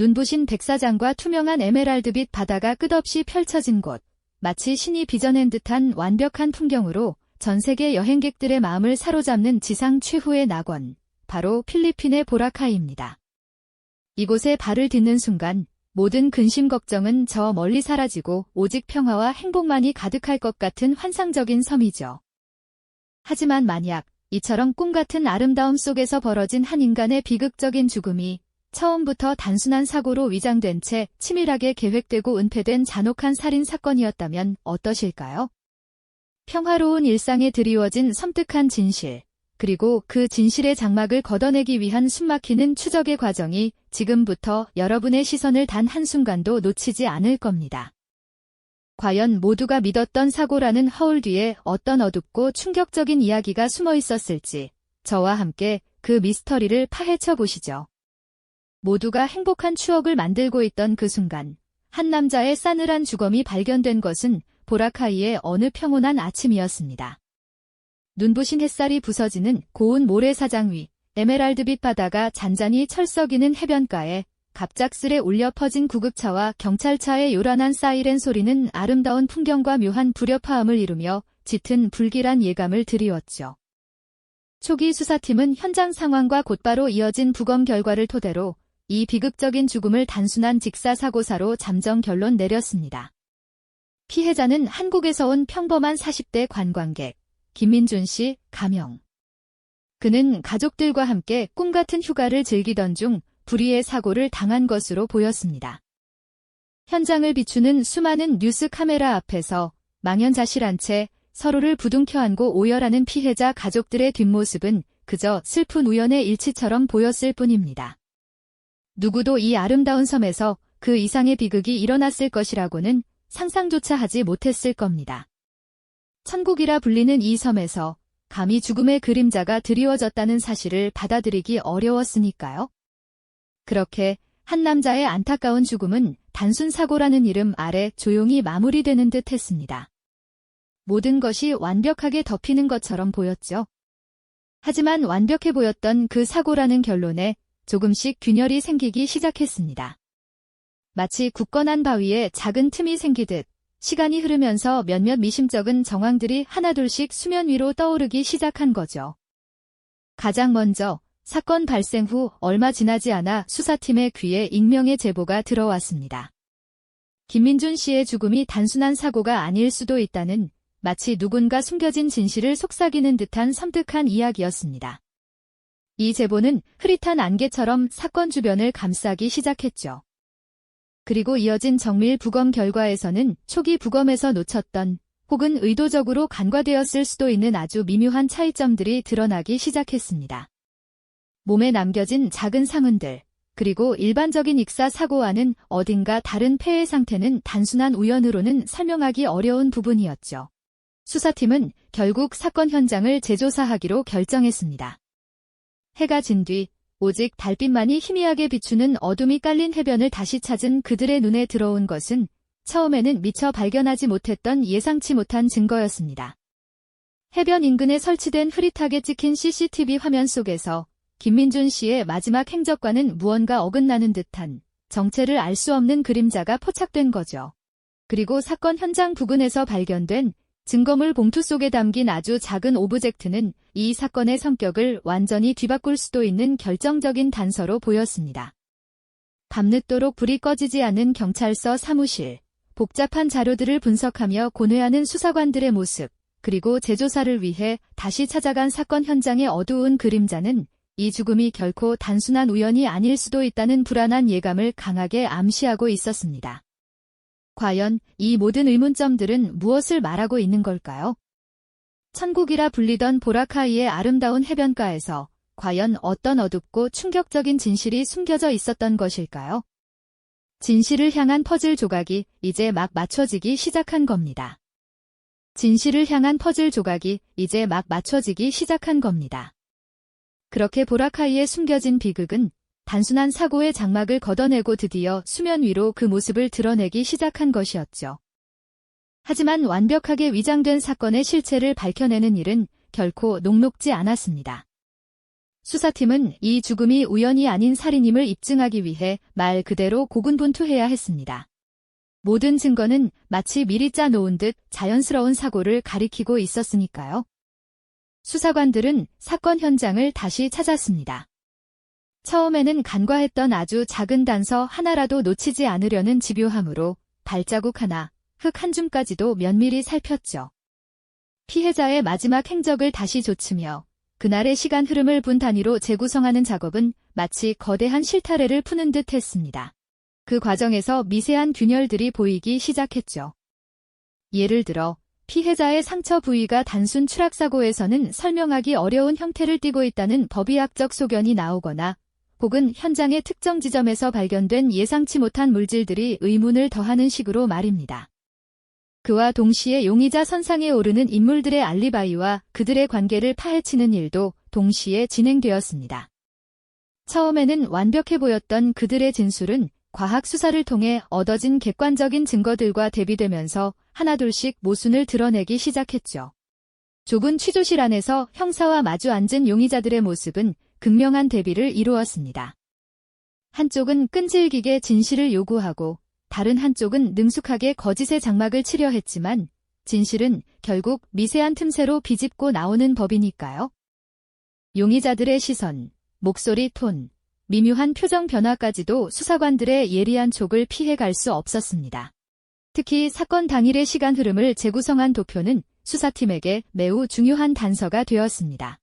눈부신 백사장과 투명한 에메랄드빛 바다가 끝없이 펼쳐진 곳. 마치 신이 빚어낸 듯한 완벽한 풍경으로 전 세계 여행객들의 마음을 사로잡는 지상 최후의 낙원. 바로 필리핀의 보라카이입니다. 이곳에 발을 딛는 순간 모든 근심 걱정은 저 멀리 사라지고 오직 평화와 행복만이 가득할 것 같은 환상적인 섬이죠. 하지만 만약 이처럼 꿈 같은 아름다움 속에서 벌어진 한 인간의 비극적인 죽음이 처음부터 단순한 사고로 위장된 채 치밀하게 계획되고 은폐된 잔혹한 살인 사건이었다면 어떠실까요? 평화로운 일상에 드리워진 섬뜩한 진실, 그리고 그 진실의 장막을 걷어내기 위한 숨막히는 추적의 과정이 지금부터 여러분의 시선을 단 한순간도 놓치지 않을 겁니다. 과연 모두가 믿었던 사고라는 허울 뒤에 어떤 어둡고 충격적인 이야기가 숨어 있었을지 저와 함께 그 미스터리를 파헤쳐 보시죠. 모두가 행복한 추억을 만들고 있던 그 순간 한 남자의 싸늘한 주검이 발견된 것은 보라카이의 어느 평온한 아침이었습니다. 눈부신 햇살이 부서지는 고운 모래사장 위 에메랄드빛 바다가 잔잔히 철썩이는 해변가에 갑작스레 울려 퍼진 구급차와 경찰차의 요란한 사이렌 소리는 아름다운 풍경과 묘한 불협화음을 이루며 짙은 불길한 예감을 드리웠죠. 초기 수사팀은 현장 상황과 곧바로 이어진 부검 결과를 토대로 이 비극적인 죽음을 단순한 직사사고사로 잠정 결론 내렸습니다. 피해자는 한국에서 온 평범한 40대 관광객, 김민준 씨, 가명. 그는 가족들과 함께 꿈같은 휴가를 즐기던 중 불의의 사고를 당한 것으로 보였습니다. 현장을 비추는 수많은 뉴스 카메라 앞에서 망연자실한 채 서로를 부둥켜 안고 오열하는 피해자 가족들의 뒷모습은 그저 슬픈 우연의 일치처럼 보였을 뿐입니다. 누구도 이 아름다운 섬에서 그 이상의 비극이 일어났을 것이라고는 상상조차 하지 못했을 겁니다. 천국이라 불리는 이 섬에서 감히 죽음의 그림자가 드리워졌다는 사실을 받아들이기 어려웠으니까요. 그렇게 한 남자의 안타까운 죽음은 단순 사고라는 이름 아래 조용히 마무리되는 듯 했습니다. 모든 것이 완벽하게 덮이는 것처럼 보였죠. 하지만 완벽해 보였던 그 사고라는 결론에 조금씩 균열이 생기기 시작했습니다. 마치 굳건한 바위에 작은 틈이 생기듯 시간이 흐르면서 몇몇 미심쩍은 정황들이 하나둘씩 수면 위로 떠오르기 시작한 거죠. 가장 먼저 사건 발생 후 얼마 지나지 않아 수사팀의 귀에 익명의 제보가 들어왔습니다. 김민준 씨의 죽음이 단순한 사고가 아닐 수도 있다는 마치 누군가 숨겨진 진실을 속삭이는 듯한 섬뜩한 이야기였습니다. 이 제보는 흐릿한 안개처럼 사건 주변을 감싸기 시작했죠. 그리고 이어진 정밀 부검 결과에서는 초기 부검에서 놓쳤던 혹은 의도적으로 간과되었을 수도 있는 아주 미묘한 차이점들이 드러나기 시작했습니다. 몸에 남겨진 작은 상흔들, 그리고 일반적인 익사 사고와는 어딘가 다른 폐해 상태는 단순한 우연으로는 설명하기 어려운 부분이었죠. 수사팀은 결국 사건 현장을 재조사하기로 결정했습니다. 해가 진 뒤 오직 달빛만이 희미하게 비추는 어둠이 깔린 해변을 다시 찾은 그들의 눈에 들어온 것은 처음에는 미처 발견하지 못했던 예상치 못한 증거였습니다. 해변 인근에 설치된 흐릿하게 찍힌 CCTV 화면 속에서 김민준 씨의 마지막 행적과는 무언가 어긋나는 듯한 정체를 알 수 없는 그림자가 포착된 거죠. 그리고 사건 현장 부근에서 발견된 증거물 봉투 속에 담긴 아주 작은 오브젝트는 이 사건의 성격을 완전히 뒤바꿀 수도 있는 결정적인 단서로 보였습니다. 밤늦도록 불이 꺼지지 않은 경찰서 사무실, 복잡한 자료들을 분석하며 고뇌하는 수사관들의 모습, 그리고 재조사를 위해 다시 찾아간 사건 현장의 어두운 그림자는 이 죽음이 결코 단순한 우연이 아닐 수도 있다는 불안한 예감을 강하게 암시하고 있었습니다. 과연 이 모든 의문점들은 무엇을 말하고 있는 걸까요? 천국이라 불리던 보라카이의 아름다운 해변가에서 과연 어떤 어둡고 충격적인 진실이 숨겨져 있었던 것일까요? 진실을 향한 퍼즐 조각이 이제 막 맞춰지기 시작한 겁니다. 진실을 향한 퍼즐 조각이 이제 막 맞춰지기 시작한 겁니다. 그렇게 보라카이에 숨겨진 비극은 단순한 사고의 장막을 걷어내고 드디어 수면 위로 그 모습을 드러내기 시작한 것이었죠. 하지만 완벽하게 위장된 사건의 실체를 밝혀내는 일은 결코 녹록지 않았습니다. 수사팀은 이 죽음이 우연이 아닌 살인임을 입증하기 위해 말 그대로 고군분투해야 했습니다. 모든 증거는 마치 미리 짜놓은 듯 자연스러운 사고를 가리키고 있었으니까요. 수사관들은 사건 현장을 다시 찾았습니다. 처음에는 간과했던 아주 작은 단서 하나라도 놓치지 않으려는 집요함으로 발자국 하나, 흙 한 줌까지도 면밀히 살폈죠. 피해자의 마지막 행적을 다시 조치며 그날의 시간 흐름을 분 단위로 재구성하는 작업은 마치 거대한 실타래를 푸는 듯 했습니다. 그 과정에서 미세한 균열들이 보이기 시작했죠. 예를 들어 피해자의 상처 부위가 단순 추락사고에서는 설명하기 어려운 형태를 띠고 있다는 법의학적 소견이 나오거나 혹은 현장의 특정 지점에서 발견된 예상치 못한 물질들이 의문을 더하는 식으로 말입니다. 그와 동시에 용의자 선상에 오르는 인물들의 알리바이와 그들의 관계를 파헤치는 일도 동시에 진행되었습니다. 처음에는 완벽해 보였던 그들의 진술은 과학 수사를 통해 얻어진 객관적인 증거들과 대비되면서 하나둘씩 모순을 드러내기 시작했죠. 좁은 취조실 안에서 형사와 마주 앉은 용의자들의 모습은 극명한 대비를 이루었습니다. 한쪽은 끈질기게 진실을 요구하고 다른 한쪽은 능숙하게 거짓의 장막을 치려 했지만 진실은 결국 미세한 틈새로 비집고 나오는 법이니까요. 용의자들의 시선, 목소리 톤, 미묘한 표정 변화까지도 수사관들의 예리한 촉을 피해갈 수 없었습니다. 특히 사건 당일의 시간 흐름을 재구성한 도표는 수사팀에게 매우 중요한 단서가 되었습니다.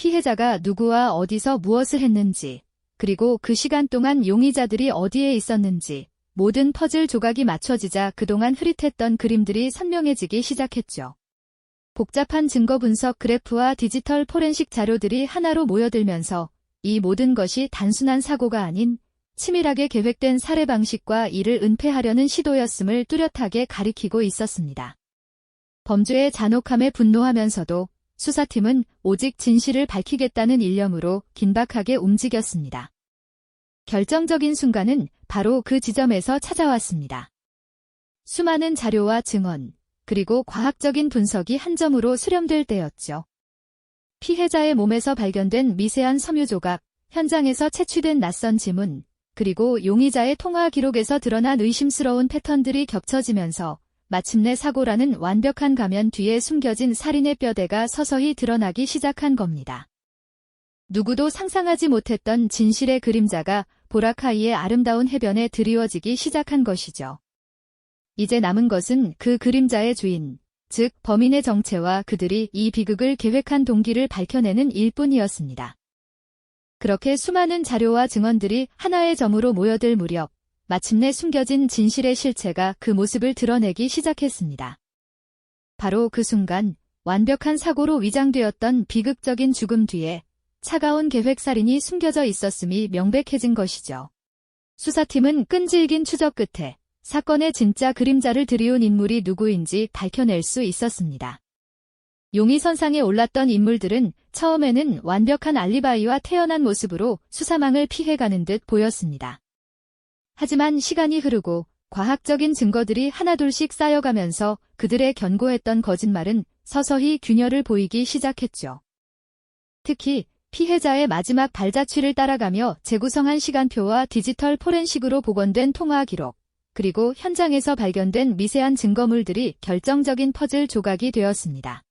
피해자가 누구와 어디서 무엇을 했는지, 그리고 그 시간 동안 용의자들이 어디에 있었는지, 모든 퍼즐 조각이 맞춰지자 그동안 흐릿했던 그림들이 선명해지기 시작했죠. 복잡한 증거 분석 그래프와 디지털 포렌식 자료들이 하나로 모여들면서 이 모든 것이 단순한 사고가 아닌 치밀하게 계획된 살해 방식과 이를 은폐하려는 시도였음을 뚜렷하게 가리키고 있었습니다. 범죄의 잔혹함에 분노하면서도 수사팀은 오직 진실을 밝히겠다는 일념으로 긴박하게 움직였습니다. 결정적인 순간은 바로 그 지점에서 찾아왔습니다. 수많은 자료와 증언, 그리고 과학적인 분석이 한 점으로 수렴될 때였죠. 피해자의 몸에서 발견된 미세한 섬유 조각, 현장에서 채취된 낯선 지문, 그리고 용의자의 통화 기록에서 드러난 의심스러운 패턴들이 겹쳐지면서 마침내 사고라는 완벽한 가면 뒤에 숨겨진 살인의 뼈대가 서서히 드러나기 시작한 겁니다. 누구도 상상하지 못했던 진실의 그림자가 보라카이의 아름다운 해변에 드리워지기 시작한 것이죠. 이제 남은 것은 그 그림자의 주인, 즉 범인의 정체와 그들이 이 비극을 계획한 동기를 밝혀내는 일뿐이었습니다. 그렇게 수많은 자료와 증언들이 하나의 점으로 모여들 무렵 마침내 숨겨진 진실의 실체가 그 모습을 드러내기 시작했습니다. 바로 그 순간 완벽한 사고로 위장되었던 비극적인 죽음 뒤에 차가운 계획살인이 숨겨져 있었음이 명백해진 것이죠. 수사팀은 끈질긴 추적 끝에 사건의 진짜 그림자를 들이운 인물이 누구인지 밝혀낼 수 있었습니다. 용의선상에 올랐던 인물들은 처음에는 완벽한 알리바이와 태어난 모습으로 수사망을 피해가는 듯 보였습니다. 하지만 시간이 흐르고 과학적인 증거들이 하나둘씩 쌓여가면서 그들의 견고했던 거짓말은 서서히 균열을 보이기 시작했죠. 특히 피해자의 마지막 발자취를 따라가며 재구성한 시간표와 디지털 포렌식으로 복원된 통화 기록, 그리고 현장에서 발견된 미세한 증거물들이 결정적인 퍼즐 조각이 되었습니다.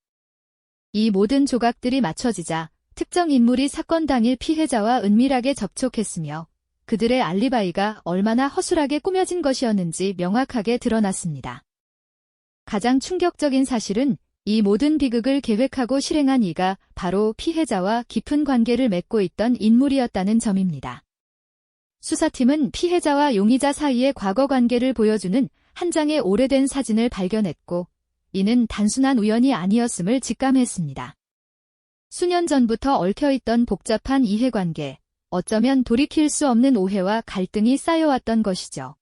이 모든 조각들이 맞춰지자 특정 인물이 사건 당일 피해자와 은밀하게 접촉했으며 그들의 알리바이가 얼마나 허술하게 꾸며진 것이었는지 명확하게 드러났습니다. 가장 충격적인 사실은 이 모든 비극을 계획하고 실행한 이가 바로 피해자와 깊은 관계를 맺고 있던 인물이었다는 점입니다. 수사팀은 피해자와 용의자 사이의 과거 관계를 보여주는 한 장의 오래된 사진을 발견했고 이는 단순한 우연이 아니었음을 직감했습니다. 수년 전부터 얽혀있던 복잡한 이해관계, 어쩌면 돌이킬 수 없는 오해와 갈등이 쌓여왔던 것이죠.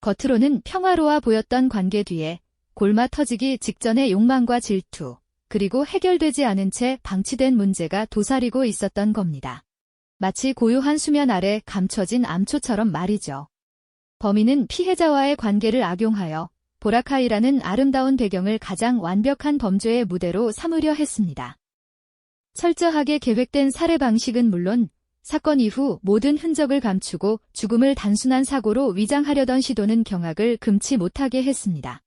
겉으로는 평화로워 보였던 관계 뒤에 골마 터지기 직전의 욕망과 질투, 그리고 해결되지 않은 채 방치된 문제가 도사리고 있었던 겁니다. 마치 고요한 수면 아래 감춰진 암초처럼 말이죠. 범인은 피해자와의 관계를 악용하여 보라카이라는 아름다운 배경을 가장 완벽한 범죄의 무대로 삼으려 했습니다. 철저하게 계획된 살해 방식은 물론 사건 이후 모든 흔적을 감추고 죽음을 단순한 사고로 위장하려던 시도는 경악을 금치 못하게 했습니다.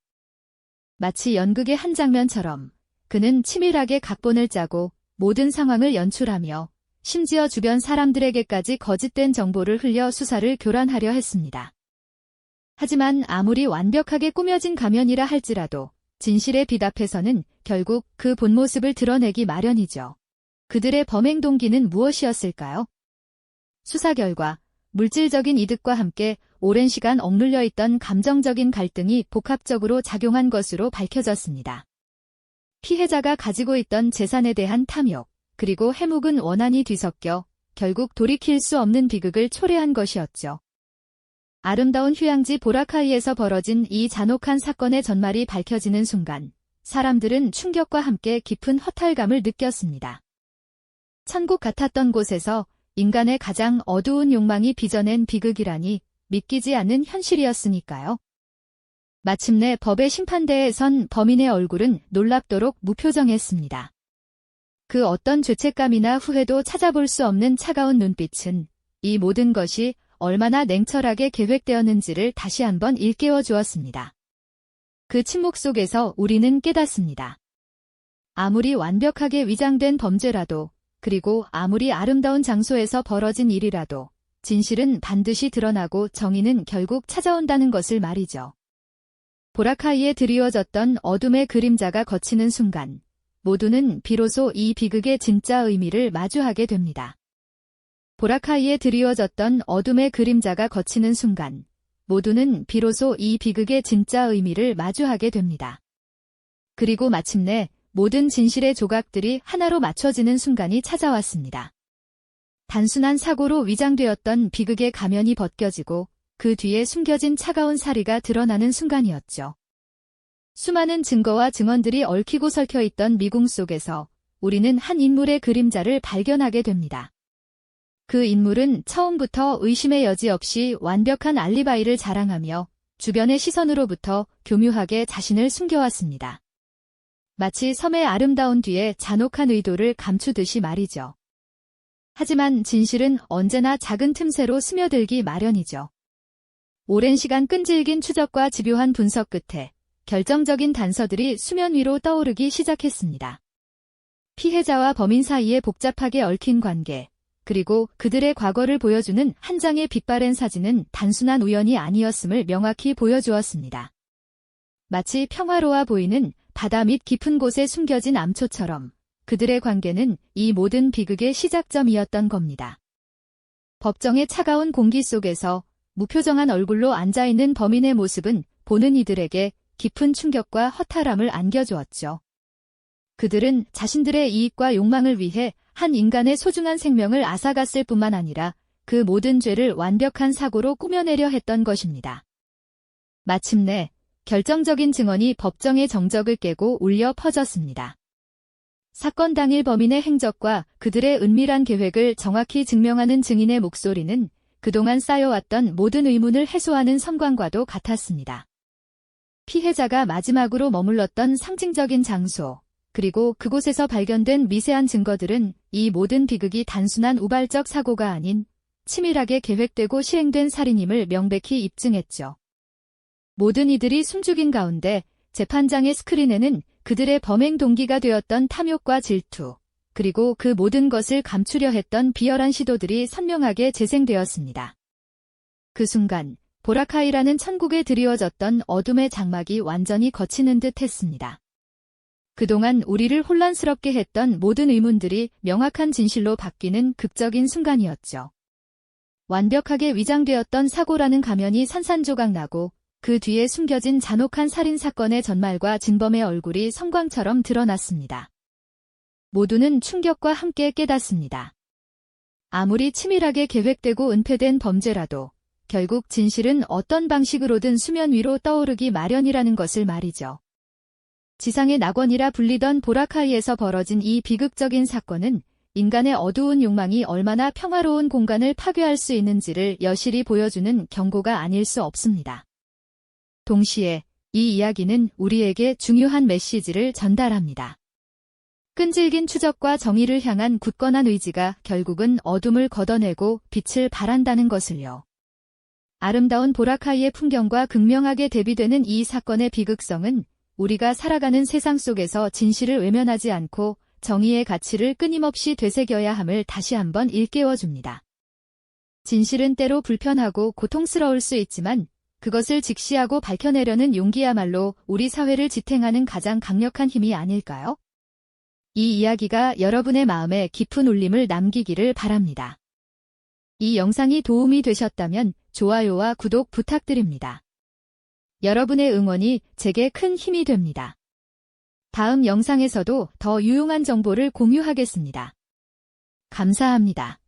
마치 연극의 한 장면처럼 그는 치밀하게 각본을 짜고 모든 상황을 연출하며 심지어 주변 사람들에게까지 거짓된 정보를 흘려 수사를 교란하려 했습니다. 하지만 아무리 완벽하게 꾸며진 가면이라 할지라도 진실에 비답해서는 결국 그 본 모습을 드러내기 마련이죠. 그들의 범행 동기는 무엇이었을까요? 수사 결과 물질적인 이득과 함께 오랜 시간 억눌려 있던 감정적인 갈등이 복합적으로 작용한 것으로 밝혀졌습니다. 피해자가 가지고 있던 재산에 대한 탐욕, 그리고 해묵은 원한이 뒤섞여 결국 돌이킬 수 없는 비극을 초래한 것이었죠. 아름다운 휴양지 보라카이에서 벌어진 이 잔혹한 사건의 전말이 밝혀지는 순간 사람들은 충격과 함께 깊은 허탈감을 느꼈습니다. 천국 같았던 곳에서 인간의 가장 어두운 욕망이 빚어낸 비극이라니 믿기지 않는 현실이었으니까요. 마침내 법의 심판대에 선 범인의 얼굴은 놀랍도록 무표정했습니다. 그 어떤 죄책감이나 후회도 찾아볼 수 없는 차가운 눈빛은 이 모든 것이 얼마나 냉철하게 계획되었는지를 다시 한번 일깨워 주었습니다. 그 침묵 속에서 우리는 깨닫습니다. 아무리 완벽하게 위장된 범죄라도 그리고 아무리 아름다운 장소에서 벌어진 일이라도 진실은 반드시 드러나고 정의는 결국 찾아온다는 것을 말이죠. 보라카이에 드리워졌던 어둠의 그림자가 거치는 순간 모두는 비로소 이 비극의 진짜 의미를 마주하게 됩니다. 보라카이에 드리워졌던 어둠의 그림자가 거치는 순간 모두는 비로소 이 비극의 진짜 의미를 마주하게 됩니다. 그리고 마침내 모든 진실의 조각들이 하나로 맞춰지는 순간이 찾아왔습니다. 단순한 사고로 위장되었던 비극의 가면이 벗겨지고 그 뒤에 숨겨진 차가운 사리가 드러나는 순간이었죠. 수많은 증거와 증언들이 얽히고 설켜 있던 미궁 속에서 우리는 한 인물의 그림자를 발견하게 됩니다. 그 인물은 처음부터 의심의 여지 없이 완벽한 알리바이를 자랑하며 주변의 시선으로부터 교묘하게 자신을 숨겨왔습니다. 마치 섬의 아름다운 뒤에 잔혹한 의도를 감추듯이 말이죠. 하지만 진실은 언제나 작은 틈새로 스며들기 마련이죠. 오랜 시간 끈질긴 추적과 집요한 분석 끝에 결정적인 단서들이 수면 위로 떠오르기 시작했습니다. 피해자와 범인 사이에 복잡하게 얽힌 관계, 그리고 그들의 과거를 보여주는 한 장의 빛바랜 사진은 단순한 우연이 아니었음을 명확히 보여주었습니다. 마치 평화로워 보이는 바다 밑 깊은 곳에 숨겨진 암초처럼 그들의 관계는 이 모든 비극의 시작점이었던 겁니다. 법정의 차가운 공기 속에서 무표정한 얼굴로 앉아있는 범인의 모습은 보는 이들에게 깊은 충격과 허탈함을 안겨주었죠. 그들은 자신들의 이익과 욕망을 위해 한 인간의 소중한 생명을 앗아갔을 뿐만 아니라 그 모든 죄를 완벽한 사고로 꾸며내려 했던 것입니다. 마침내 결정적인 증언이 법정의 정적을 깨고 울려 퍼졌습니다. 사건 당일 범인의 행적과 그들의 은밀한 계획을 정확히 증명하는 증인의 목소리는 그동안 쌓여왔던 모든 의문을 해소하는 선관과도 같았습니다. 피해자가 마지막으로 머물렀던 상징적인 장소, 그리고 그곳에서 발견된 미세한 증거들은 이 모든 비극이 단순한 우발적 사고가 아닌 치밀하게 계획되고 실행된 살인임을 명백히 입증했죠. 모든 이들이 숨죽인 가운데 재판장의 스크린에는 그들의 범행 동기가 되었던 탐욕과 질투, 그리고 그 모든 것을 감추려 했던 비열한 시도들이 선명하게 재생되었습니다. 그 순간 보라카이라는 천국에 드리워졌던 어둠의 장막이 완전히 거치는 듯 했습니다. 그동안 우리를 혼란스럽게 했던 모든 의문들이 명확한 진실로 바뀌는 극적인 순간이었죠. 완벽하게 위장되었던 사고라는 가면이 산산조각 나고 그 뒤에 숨겨진 잔혹한 살인 사건의 전말과 진범의 얼굴이 성광처럼 드러났습니다. 모두는 충격과 함께 깨닫습니다. 아무리 치밀하게 계획되고 은폐된 범죄라도 결국 진실은 어떤 방식으로든 수면 위로 떠오르기 마련이라는 것을 말이죠. 지상의 낙원이라 불리던 보라카이에서 벌어진 이 비극적인 사건은 인간의 어두운 욕망이 얼마나 평화로운 공간을 파괴할 수 있는지를 여실히 보여주는 경고가 아닐 수 없습니다. 동시에 이 이야기는 우리에게 중요한 메시지를 전달합니다. 끈질긴 추적과 정의를 향한 굳건한 의지가 결국은 어둠을 걷어내고 빛을 발한다는 것을요. 아름다운 보라카이의 풍경과 극명하게 대비되는 이 사건의 비극성은 우리가 살아가는 세상 속에서 진실을 외면하지 않고 정의의 가치를 끊임없이 되새겨야 함을 다시 한번 일깨워줍니다. 진실은 때로 불편하고 고통스러울 수 있지만 그것을 직시하고 밝혀내려는 용기야말로 우리 사회를 지탱하는 가장 강력한 힘이 아닐까요? 이 이야기가 여러분의 마음에 깊은 울림을 남기기를 바랍니다. 이 영상이 도움이 되셨다면 좋아요와 구독 부탁드립니다. 여러분의 응원이 제게 큰 힘이 됩니다. 다음 영상에서도 더 유용한 정보를 공유하겠습니다. 감사합니다.